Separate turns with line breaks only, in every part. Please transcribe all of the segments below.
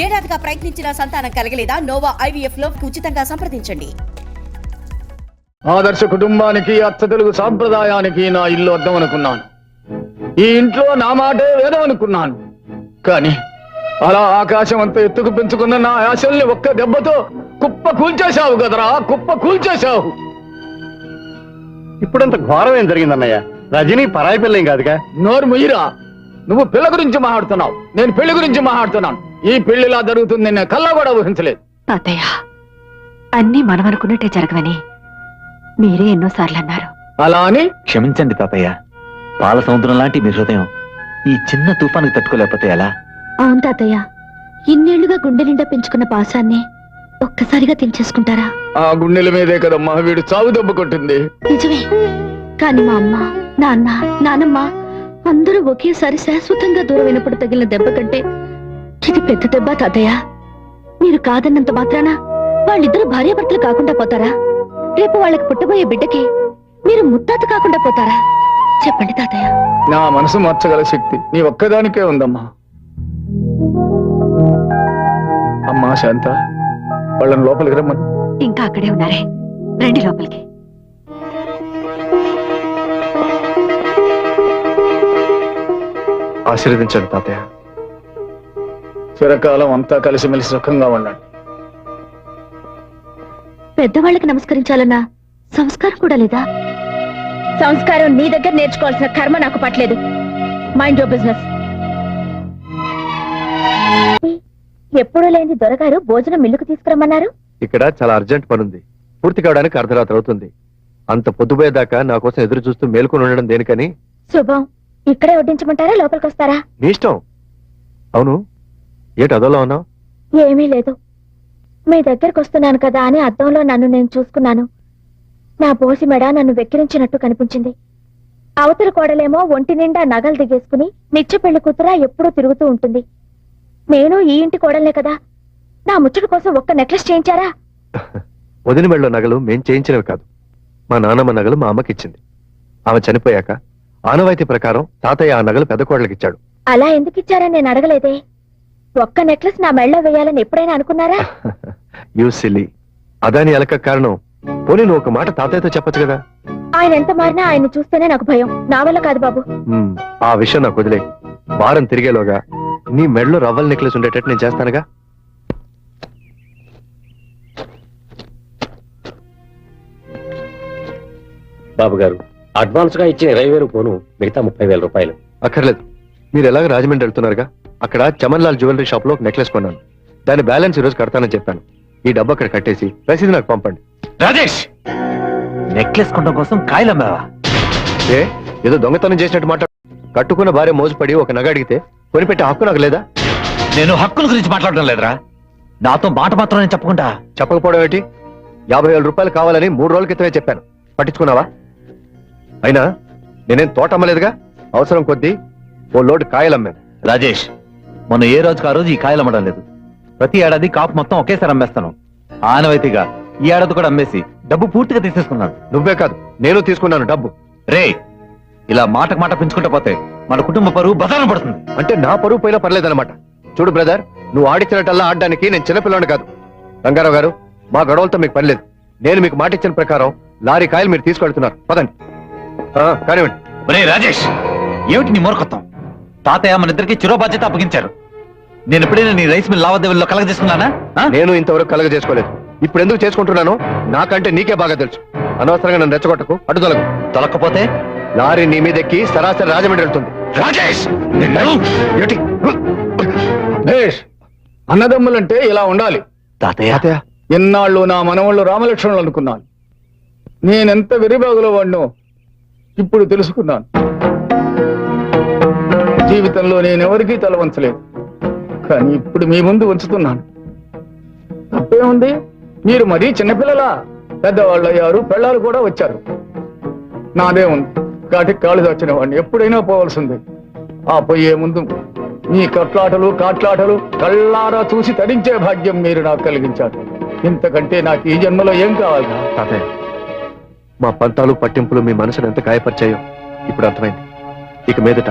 ఏడాదిగా ప్రయత్నించిన సంతానం కలగలేదా? నోవా ఐవీఎఫ్లో ఉచితంగా సంప్రదించండి.
ఆదర్శ కుటుంబానికి అచ్చ తెలుగు సాంప్రదాయానికి నా ఇల్లు అద్దం అనుకున్నాను. ఈ ఇంట్లో నా మాటే వేదం అనుకున్నాను. కానీ అలా ఆకాశం అంత ఎత్తుకు పెంచుకున్న నా ఆశల్ని ఒక్క దెబ్బతో కుప్ప కూల్చేశావు కదరా కుప్ప కూల్చేశావు.
ఇప్పుడంత ఘోరం ఏం జరిగిందన్నయ్య? రజనీ పరాయి పిల్లేం కాదుగా?
నోరు ముయ్యిరా నువ్వు పిల్ల గురించి మాట్లాడుతున్నావు. నేను పెళ్ళి గురించి మాట్లాడుతున్నాను. ఈ పెళ్ళిలా జరుగుతుంది నేను కల్లా కూడా ఊహించలేదు.
తాతయ్య అన్నీ మనం అనుకున్నట్టే జరగవని మీరే ఎన్నోసార్లు అన్నారు
అలా అని?
క్షమించండి తాతయ్య పాల సముద్రం లాంటి మీ హృదయం ఈ చిన్న తుఫానికి తట్టుకోలేకపోతే ఎలా?
అవును తాతయ్య ఇన్నేళ్ళుగా గుండె నిండా పెంచుకున్న పాసాన్ని ఒక్కసారిగా తెంచేసుకుంటారా?
ఆ గుండెల మీదే కదమ్మా వీడు చావు దెబ్బ కొట్టింది.
నిజమే. కానీ మా అమ్మ నాన్న నానమ్మ అందరూ ఒకేసారి శాశ్వతంగా దూరమైనప్పుడు తగిలిన దెబ్బ కంటే ఇది పెద్ద దెబ్బ తాతయ్య. మీరు కాదన్నంత మాత్రాన వాళ్ళిద్దరు భార్యాభర్తలు కాకుండా పోతారా? రేపు వాళ్ళకి పుట్టబోయే బిడ్డకి మీరు ముత్తాత కాకుండా పోతారా? చెప్పండి తాతయ్య.
నా మనసు మార్చగల శక్తి నీ ఒక్కదానికే ఉందమ్మా. అమ్మా శాంత వాళ్ళని లోపలికి రమ్మను.
ఇంకా అక్కడే ఉన్నారే. రండి లోపలికి.
ఆశీర్వదించండి తాతయ్య.
చిరకాలం అంతా కలిసిమెలిసి సుఖంగా ఉండండి.
పెద్దవాళ్ళకి నమస్కరించాలన్నా సంస్కారం కూడా లేదా? సంస్కారం నీ దగ్గర నేర్చుకోవాల్సిన కర్మ నాకు పట్టలేదు. మైండ్ యువర్ బిజినెస్ ఎప్పుడు లేని దొరగారు భోజనం మిల్లుకు తీసుకురమ్మన్నారు?
ఇక్కడ చాలా అర్జెంట్ పనుంది. పూర్తి కావడానికి అర్ధరాత్రి అవుతుంది. అంత పొద్దుపోయేదాకా నా కోసం ఎదురు చూస్తూ మేల్కొని ఉండడం దేనికని?
శుభం. ఇక్కడే వడ్డించమంటారా? లోపలికి వస్తారా
నీ ఇష్టం. అవును. ఏటి అదోలా ఉన్నావు?
ఏమీ లేదు. మీ దగ్గరకు వస్తున్నాను కదా అని అద్దంలో నన్ను నేను చూసుకున్నాను. నా బోసి మెడ నన్ను వెక్కిరించినట్టు కనిపించింది. అవతల కోడలేమో ఒంటి నిండా నగలు దిగేసుకుని నిత్య పెళ్ళి కూతురా ఎప్పుడూ తిరుగుతూ ఉంటుంది. నేను ఈ ఇంటి కోడలే కదా. నా ముచ్చట కోసం ఒక్క నెక్లెస్ చేయించారా?
వదిన మెళ్ళలో నగలు మేం చేయించినవి కాదు. మా నాన్నమ్మ నగలు మా అమ్మకి ఇచ్చింది. ఆమె చనిపోయాక ఆనవాయితీ ప్రకారం తాతయ్య ఆ నగలు పెద్ద కోడలికి ఇచ్చాడు.
అలా ఎందుకు ఇచ్చారని నేను అడగలేదే? ఒక్క నెక్లెస్ నా మెళ్ళ వేయాలని ఎప్పుడైనా అనుకున్నారా?
యూ సిల్లీ అదాని ఎలక కారణం. పోనీ నువ్వు ఒక మాట తాతయ్యతో చెప్పొచ్చు కదా?
ఆయన ఎంత మారినా ఆయన చూస్తేనే నాకు భయం. నా వల్ల కాదు బాబు.
ఆ విషయం నాకు వదిలే. వారం తిరిగేలోగా నీ మెడలో రవ్వల నెక్లెస్ ఉండేటట్టు నేను చేస్తానుగా?
బాబు గారు అడ్వాన్స్గా ఇచ్చిన ఇరవై వేలు పోను మిగతా ముప్పై వేల రూపాయలు.
అక్కర్లేదు. మీరు ఎలాగ రాజమండ్రి వెళ్తున్నారుగా? అక్కడ చమన్ లాల్ జ్యువెలరీ షాప్లో ఒక నెక్లెస్ కొన్నాను. దాని బ్యాలెన్స్ ఈ రోజు కడతానని చెప్పాను. ఈ డబ్బు అక్కడ కట్టేసి రసీదు నాకు పంపండి.
రాజేష్! నెక్లెస్ కొనడం కోసం కాయలు అమ్మావా?
ఏ ఏదో దొంగతనం చేసినట్టు మాట కట్టుకున్న భార్య మోజుపడి ఒక నగ అడిగితే కొనిపెట్టే హక్కు నాకు లేదా?
నేను హక్కుల గురించి మాట్లాడడం లేదురా. నాతో మాట మాత్రం నేను చెప్పకుండా.
చెప్పకపోవడం ఏంటి? యాభై వేల రూపాయలు కావాలని మూడు రోజుల క్రితమే చెప్పాను. పట్టించుకున్నావా? అయినా నేనేం తోట అమ్మలేదుగా? అవసరం కొద్దీ ఓ లోటు కాయలు అమ్మాను.
రాజేష్ మొన్న ఏ రోజుకి ఆ రోజు ఈ కాయలు అమ్మడం లేదు. ప్రతి ఏడాది కాపు మొత్తం ఒకేసారి అమ్మేస్తాను. ఆనవాయితీగా ఈ ఏడాది కూడా అమ్మేసి డబ్బు పూర్తిగా తీసేసుకున్నాను.
నువ్వే కాదు నేను తీసుకున్నాను డబ్బు.
రే ఇలా మాటకు మాట పెంచుకుంటా పోతే మన కుటుంబ పరువు బదాన పడుతుంది.
అంటే నా పరువు పోయినా పర్లేదన్నమాట. చూడు బ్రదర్ నువ్వు ఆడిచ్చినట్టల్లా ఆడడానికి నేను చిన్నపిల్లని కాదు. రంగారావు గారు మా గొడవలతో మీకు పని లేదు. నేను మీకు మాట ఇచ్చిన ప్రకారం లారీ కాయలు మీరు తీసుకెళ్తున్నారు. పదండి. ఆ, కానివ్వండి.
ఒరే రాజేష్ ఏమిటి నీ మూర్ఖత్వం? తాతయ్య మన ఇద్దరికి చిరో బాధ్యత అప్పగించారు. నేను ఎప్పుడైనా నీ రైస్ మిల్ లావాదేవీల్లో కలగ చేసుకున్నానా?
నేను ఇంతవరకు కలగ చేసుకోలేదు ఇప్పుడు ఎందుకు చేసుకుంటున్నాను? నాకంటే నీకే బాగా తెలుసు. అనవసరంగా నన్ను రెచ్చగొట్టకు అడ్డు తొలగు.
తొలక్కపోతే
లారీ నీ మీదెక్కి సరాసరి రాజమండ్రి వెళ్తుంది.
రాజేష్! నిన్ను
ఏటి?
భేష్ అన్నదమ్ములంటే ఇలా ఉండాలి.
తాతయ్య!
ఎన్నాళ్ళు నా మనవాళ్ళు రామలక్ష్మణులు అనుకున్నాను. నేనెంత వెరిబాగులో వాడినో ఇప్పుడు తెలుసుకున్నాను. జీవితంలో నేనెవరికీ తల వంచలేదు కానీ ఇప్పుడు మీ ముందు ఉంచుతున్నాను. తప్పేముంది మీరు మరీ చిన్నపిల్లలా. పెద్దవాళ్ళు అయ్యారు పెళ్ళాలు కూడా వచ్చారు. నాదే ఉంది. కాటికి కాళ్ళు దాచిన వాడిని ఎప్పుడైనా పోవాల్సిందే. ఆ పోయే ముందు మీ కట్లాటలు కాట్లాటలు కళ్ళారా చూసి తరించే భాగ్యం మీరు నాకు కలిగించారు. ఇంతకంటే నాకు ఈ జన్మలో ఏం కావాలి?
తాతయ్య మా పంతాలు పట్టింపులు మీ మనసును ఎంత గాయపరిచాయో ఇప్పుడు అర్థమైంది. ఇక మీదట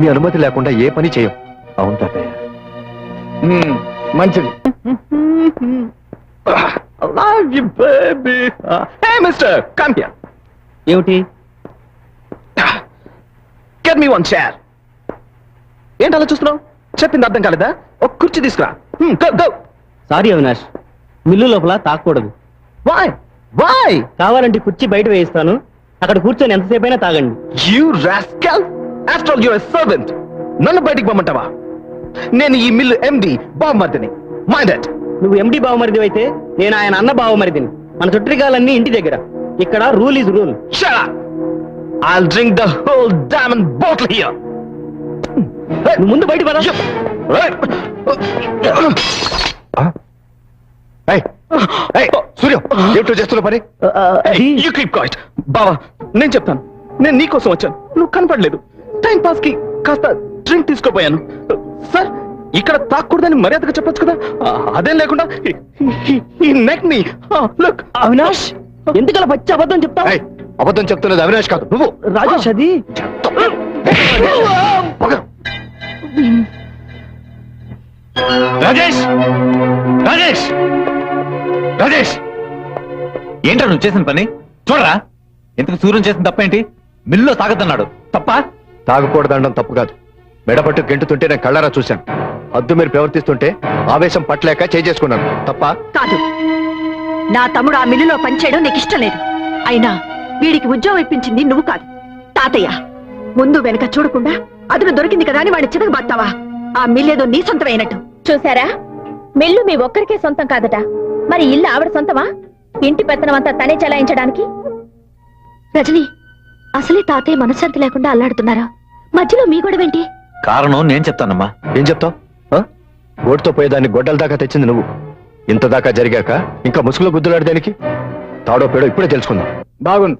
మీ అనుమతి లేకుండా ఏ పని చేయం.
అవును తాతయ్య.
మంచిది
here.
ఏమిటి
me one chair. ఏంటి అలా చూస్తున్నావు చెప్పింది అర్థం కాలేదా ఒక కుర్చీ తీసుకురా.
సారీ అవినాష్ మిల్లు లోపల తాకూడదు
Why? Why?
కావాలంటే కుర్చీ బయట వేయిస్తాను అక్కడ కూర్చొని ఎంతసేపు అయినా తాగండి
rascal! After all, you're a servant. నన్ను బయటికి పంపమంటావా నేను ఈ మిల్లు ఎండి బామ్మర్దిని మైండ్
నువ్వు ఎండి బావమరిది అయితే నేను ఆయన అన్న బావమరిదిని. మన చుట్టికాలన్నీ ఇంటి దగ్గర. ఇక్కడ rule is rule
drink the whole diamond bottle here.
నువ్వు ముందు బయట పద.
సూర్యం ఏమిటో చేస్తున్న పని? యూ కీప్ కాయిట్ బావా నేను చెప్తాను. నేను నీకోసం వచ్చాను. నువ్వు కనపడలేదు. టైం పాస్కి కాస్త డ్రింక్ తీసుకోపోయాను. సార్ ఇక్కడ తాకూడదని మర్యాదగా చెప్పొచ్చు కదా? అదేం లేకుండా ఈ- నెక్ని లుక్
అవినాష్ ఎందుకలా పచ్చి అబద్ధం చెప్తావు?
అబద్ధం చెప్తున్నది అవినాష్ కాదు నువ్వు.
రాజేష్ అది?
రాజేష్! రాజేష్! రాజేష్! ఏంట్రా నువ్వు చేసిన పని? చూడరా ఇంతకు సూర్యం చేసిన తప్పేంటి? మిల్లో తాగద్దన్నాడు. తప్ప?
తాగకూడదనడం తప్పు కాదు. మెడపట్టు గెంటుతుంటే నేను కళ్ళారా చూశాను. హద్దు మీరు ప్రవర్తిస్తుంటే ఆవేశం పట్టలేక చేసుకున్నాను తప్ప?
కాదు. నా తమ్ముడు ఆ మిల్లులో పనిచేయడం నీకు ఇష్టం లేదు. అయినా వీడికి ఉద్యోగం ఇప్పించింది నువ్వు కాదు. తాతయ్య ముందు వెనక చూడకుండా అదును దొరికింది కదా అని వాడిని చితకబాస్తావా ఆ మిల్లేదో నీ సొంతమైనట్టు.
చూసారా? మిల్లు మీ ఒక్కరికే సొంతం కాదట. మరి ఇల్లు ఆవిడ సొంతమా? ఇంటి పెత్తనమంతా తనే చెలాయించడానికి? రజని అసలే తాతయ్య మనశ్శాంతి లేకుండా అల్లాడుతున్నారా? మధ్యలో మీ గొడవేంటి?
కారణం నేను చెప్తానమ్మా.
ఏం చెప్తావు? ఓటుతో పోయేదాన్ని గొడ్డల దాకా తెచ్చింది నువ్వు. ఇంత దాకా జరిగాక ఇంకా ముసుగులో గుద్దులాడు దానికి? తాడో పేడో ఇప్పుడే తెలుసుకుందాం.
బాగుంది.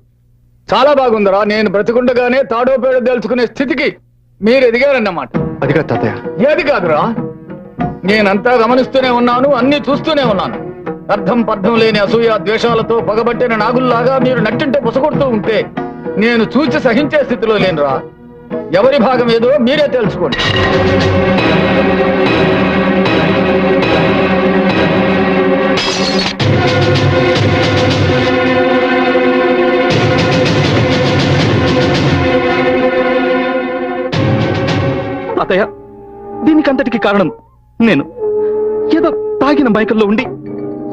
చాలా బాగుందిరా. నేను బ్రతికుండగానే తాడో పేడో తెలుసుకునే స్థితికి మీరు ఎదిగారన్నమాట.
అది కాదు తాతయ్య.
ఏది కాదురా? నేనంతా గమనిస్తూనే ఉన్నాను అన్ని చూస్తూనే ఉన్నాను. అర్థం పర్థం లేని అసూయ ద్వేషాలతో పగబట్టిన నాగుల్లాగా మీరు నట్టింటే పుసగొడుతూ ఉంటే నేను చూసి సహించే స్థితిలో లేనురా. ఎవరి భాగం ఏదో మీరే తెలుసుకోండి.
తాతయ్య దీనికంతటికి కారణం నేను. ఏదో తాగిన మైకల్లో ఉండి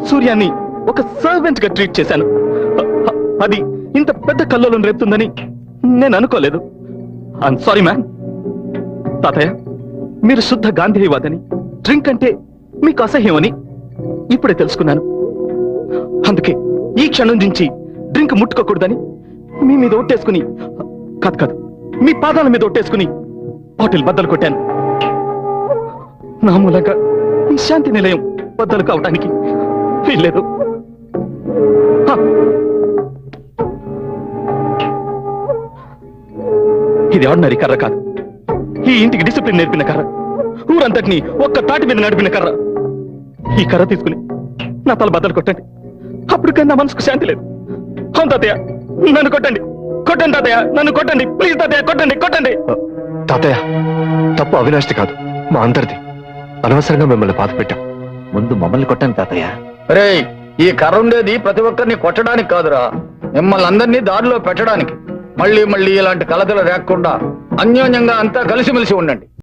సూర్యాన్ని ఒక సర్వెంట్గా ట్రీట్ చేశాను. అది ఇంత పెద్ద కల్లోలను రేపుతుందని నేను అనుకోలేదు. ఐఎమ్ సారీ మ్యామ్ తాతయ్య మీరు శుద్ధ గాంధీవాదని డ్రింక్ అంటే మీకు అసహ్యమని ఇప్పుడే తెలుసుకున్నాను. అందుకే ఈ క్షణం నుంచి డ్రింక్ ముట్టుకోకూడదని మీ మీద ఒట్టేసుకుని కాదు కాదు మీ పాదాల మీద ఒట్టేసుకుని బాటిల్ బద్దలు కొట్టాను. నా మూలంగా ఈ శాంతి నిలయం బద్దలు కావడానికి వీల్లేదు. ఇది ఆర్డినరీ కర్ర కాదు. ఈ ఇంటికి డిసిప్లిన్ నేర్పిన కర్ర. ఊరంతటిని ఒక్క తాటి మీద నడిపిన కర్ర. ఈ కర్ర తీసుకుని నా తల బద్దలు కొట్టండి. అప్పుడు నా మనసుకు శాంతి లేదు. అవును తాతయ్య నన్ను కొట్టండి. కొట్టండి తాతయ్య నన్ను కొట్టండి. ప్లీజ్ తాతయ్య కొట్టండి కొట్టండి. తాతయ్య తప్పు అవినాష్ది కాదు. మా అందరిది. అనవసరంగా మిమ్మల్ని బాధ పెట్టాం.
ముందు మమ్మల్ని కొట్టండి తాతయ్య.
రే ఈ కర్ర ఉండేది ప్రతి ఒక్కరిని కొట్టడానికి కాదురా. మిమ్మల్ని అందరినీ దారిలో పెట్టడానికి. మళ్ళీ మళ్ళీ ఇలాంటి కలతలు లేకుండా అన్యోన్యంగా అంతా కలిసిమెలిసి ఉండండి.